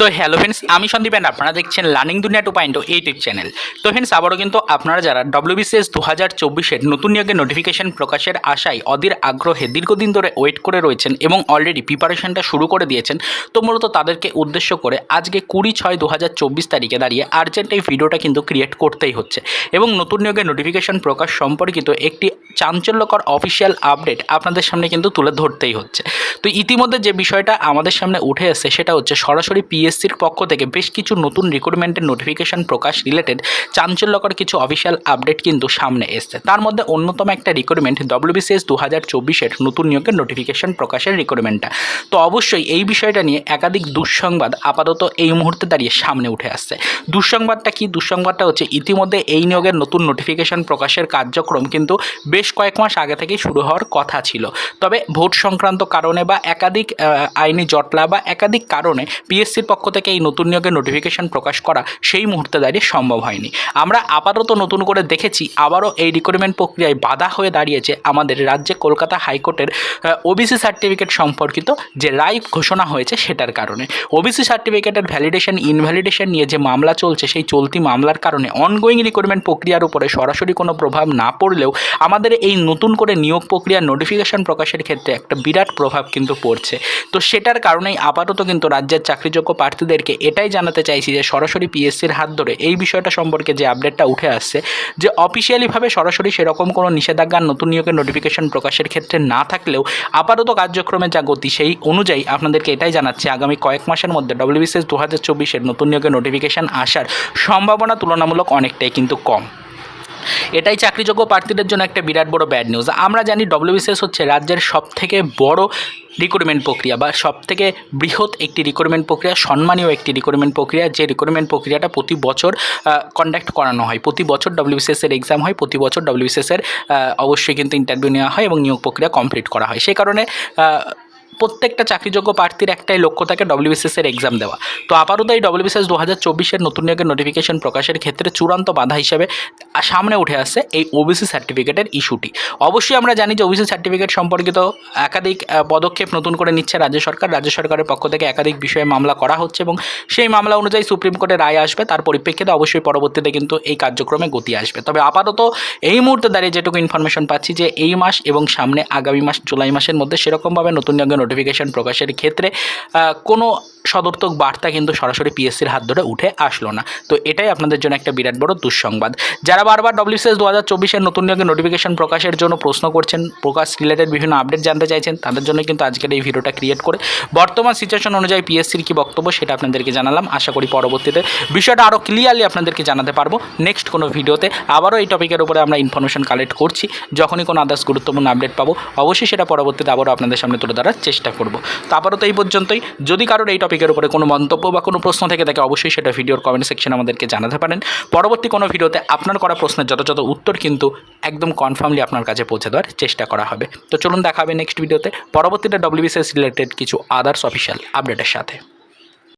তো hello friends আমি Sandeep and আপনারা দেখছেন learning Duniya two point YouTube channel তো ফ্রেন্ডস আবারও কিন্তু আপনারা যারা ডব্লিউবিসিএস দু হাজার চব্বিশের নতুন নিয়োগের নোটিফিকেশন প্রকাশের আশায় অধীর আগ্রহে দীর্ঘদিন ধরে ওয়েট করে রয়েছেন এবং অলরেডি প্রিপারেশনটা শুরু করে দিয়েছেন, তো মূলত তাদেরকে উদ্দেশ্য করে আজকে কুড়ি ছয় দু হাজার চব্বিশ তারিখে দাঁড়িয়ে আর্জেন্ট এই ভিডিওটা কিন্তু ক্রিয়েট করতেই হচ্ছে। এবং নতুন নিয়োগের নোটিফিকেশন প্রকাশ সম্পর্কিত একটি চাঞ্চল্যকর অফিসিয়াল আপডেট আপনাদের সামনে কিন্তু তুলে ধরতেই হচ্ছে। তো ইতিমধ্যে যে বিষয়টা আমাদের সামনে উঠে এসেছে, সেটা হচ্ছে সরাসরি পিএসসির পক্ষ থেকে বেশ কিছু নতুন রিক্রুটমেন্টের নোটিফিকেশন প্রকাশ রিলেটেড চাঞ্চল্যকর কিছু অফিসিয়াল আপডেট কিন্তু সামনে এসছে। তার মধ্যে অন্যতম একটা রিক্রুটমেন্ট ডব্লিউবিসিএস দু হাজার চব্বিশের নতুন নিয়োগের নোটিফিকেশন প্রকাশের রিক্রুটমেন্টটা তো অবশ্যই এই বিষয়টা নিয়ে একাধিক দুঃসংবাদ আপাতত এই মুহূর্তে দাঁড়িয়ে সামনে উঠে আসছে। দুঃসংবাদটা কি? দুঃসংবাদটা হচ্ছে ইতিমধ্যে এই নিয়োগের নতুন নোটিফিকেশন প্রকাশের কার্যক্রম কিন্তু বেশ কয়েক মাস আগে থেকেই শুরু হওয়ার কথা ছিল। তবে ভোট সংক্রান্ত কারণে বা একাধিক আইনি জটলা বা একাধিক কারণে পিএসসির পক্ষ থেকে এই নতুন নিয়োগের নোটিফিকেশন প্রকাশ করা সেই মুহূর্তে দাঁড়িয়ে সম্ভব হয়নি। আমরা আপাতত নতুন করে দেখেছি, আবারও এই রিক্রুটমেন্ট প্রক্রিয়ায় বাধা হয়ে দাঁড়িয়েছে আমাদের রাজ্যে কলকাতা হাইকোর্টের ওবিসি সার্টিফিকেট সম্পর্কিত যে রায় ঘোষণা হয়েছে সেটার কারণে। ওবিসি সার্টিফিকেটের ভ্যালিডেশন ইনভ্যালিডেশন নিয়ে যে মামলা চলছে, সেই চলতি মামলার কারণে অনগোয়িং রিক্রুটমেন্ট প্রক্রিয়ার উপরে সরাসরি কোনো প্রভাব না পড়লেও আমাদের এই নতুন করে নিয়োগ প্রক্রিয়ার নোটিফিকেশন প্রকাশের ক্ষেত্রে একটা বিরাট প্রভাব কিন্তু পড়ছে। তো সেটার কারণেই আপাতত কিন্তু রাজ্যের চাকরিযোগ্য প্রার্থীদেরকে এটাই জানাতে চাইছি যে সরাসরি পিএসসির হাত ধরে এই বিষয়টা সম্পর্কে যে আপডেটটা উঠে আসছে, যে অফিসিয়ালিভাবে সরাসরি সেরকম কোনো নিষেধাজ্ঞার নতুন নিয়োগের নোটিফিকেশন প্রকাশের ক্ষেত্রে না থাকলেও আপাতত কার্যক্রমে যা গতি সেই অনুযায়ী আপনাদেরকে এটাই জানাচ্ছি, আগামী কয়েক মাসের মধ্যে ডব্লিউবিসিএস দু হাজার চব্বিশের নতুন নিয়োগের নোটিফিকেশন আসার সম্ভাবনা তুলনামূলক অনেকটাই কিন্তু কম। এটাই চাকরিযোগ্য প্রার্থীদের জন্য একটা বিরাট বড় ব্যাড নিউজ আমরা জানি ডব্লিউবিসিএস হচ্ছে রাজ্যের সব থেকে বড় রিক্রুটমেন্ট প্রক্রিয়া বা সব থেকে বৃহৎ একটি রিক্রুটমেন্ট প্রক্রিয়া, সম্মানীয় একটি রিক্রুটমেন্ট প্রক্রিয়া। যে রিক্রুটমেন্ট প্রক্রিয়াটা প্রতি বছর কন্ডাক্ট করানো হয়। প্রতি বছর ডব্লিউবিসিএস এর এক্সাম হয়, প্রতি বছর ডব্লিউবিসিএস এর অবশ্যই কিন্তু ইন্টারভিউ নেওয়া হয় এবং নিয়োগ প্রক্রিয়া কমপ্লিট করা হয়। সেই কারণে প্রত্যেকটা চাকরিযোগ্য প্রার্থীর একটাই লক্ষ্য থাকে ডব্লিউবিসিএস এর এক্সাম দেওয়া। তো আপাতত এই ডব্লিউবিসিএস দু হাজার চব্বিশের নতুন নিয়োগের নোটিফিকেশন প্রকাশের ক্ষেত্রে চূড়ান্ত বাধা হিসেবে সামনে উঠে আসছে এই ওবিসি সার্টিফিকেটের ইস্যুটি অবশ্যই আমরা জানি যে ওবিসি সার্টিফিকেট সম্পর্কিত একাধিক পদক্ষেপ নতুন করে নিচ্ছে রাজ্য সরকার। রাজ্য সরকারের পক্ষ থেকে একাধিক বিষয়ে মামলা করা হচ্ছে এবং সেই মামলা অনুযায়ী সুপ্রিম কোর্টে রায় আসবে। তার পরিপ্রেক্ষিতে অবশ্যই পরবর্তীতে কিন্তু এই কার্যক্রমে গতি আসবে। তবে আপাতত এই মুহূর্তে দাঁড়িয়ে যেটুকু ইনফরমেশন পাচ্ছি যে এই মাস এবং সামনে আগামী মাস জুলাই মাসের মধ্যে সেরকমভাবে নতুন নিয়োগের নোটিফিকেশন প্রকাশের ক্ষেত্রে কোনো সদর্থক বার্তা কিন্তু সরাসরি পিএসসির হাত ধরে উঠে আসলো না। তো এটাই আপনাদের জন্য একটা বিরাট বড় দুঃসংবাদ। যারা বারবার ডব্লিউসিএস দু হাজার চব্বিশের নতুন নিয়োগের নোটিফিকেশন প্রকাশের জন্য প্রশ্ন করছেন, প্রকাশ রিলেটেড বিভিন্ন আপডেট জানতে চাইছেন, তাদের জন্য কিন্তু আজকের এই ভিডিওটা ক্রিয়েট করে। বর্তমান সিচুয়েশন অনুযায়ী পিএসসির কী বক্তব্য সেটা আপনাদেরকে জানালাম। আশা করি পরবর্তীতে বিষয়টা আরও ক্লিয়ারলি আপনাদেরকে জানাতে পারব নেক্সট কোনো ভিডিওতে। আবারও এই টপিকের উপরে আমরা ইনফরমেশন কালেক্ট করছি। যখনই কোনো আদার্স গুরুত্বপূর্ণ আপডেট পাবো, অবশ্যই সেটা পরবর্তীতে আবারও আপনাদের সামনে তুলে ধরার চেষ্টা করব। তো আপাতত এই পর্যন্তই। যদি কারোর এই টপিকের উপরে কোনো মন্তব্য বা কোনো প্রশ্ন থেকে থাকে, অবশ্যই সেটা ভিডিওর কমেন্ট সেকশনে আমাদেরকে জানাতে পারেন। পরবর্তী কোনো ভিডিওতে আপনার করা প্রশ্নের যথাযথ উত্তর কিন্তু একদম কনফার্মলি আপনার কাছে পৌঁছে দেওয়ার চেষ্টা করা হবে। তো চলুন দেখা হবে নেক্সট ভিডিওতে পরবর্তীতে ডব্লিউবিসিএস রিলেটেড কিছু আদার্স অফিসিয়াল আপডেটের সাথে।